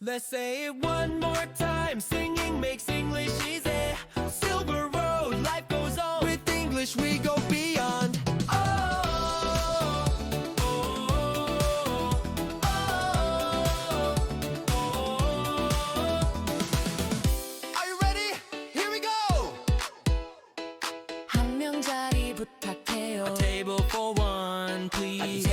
Let's say it one more time. Singing makes English easy. Silver Road, life goes on. With English, we go beyond. Oh, oh, oh, oh, oh. Are you ready? Here we go. 한 명 자리 부탁해요. A table for one, please.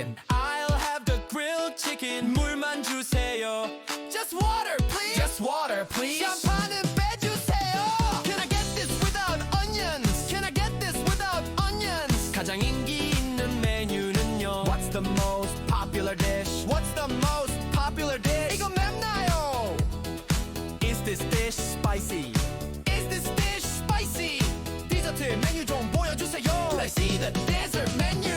chicken. I'll have the grilled chicken. 물만 주세요. Just water, please. Just water, please. 샴푸는 빼주세요. Can I get this without onions? Can I get this without onions? 가장 인기 있는 메뉴는요. What's the most popular dish? What's the most popular dish? 이거 맵나요? Is this dish spicy? Is this dish spicy? 디저트 메뉴 좀 보여주세요. Let's see the dessert menu.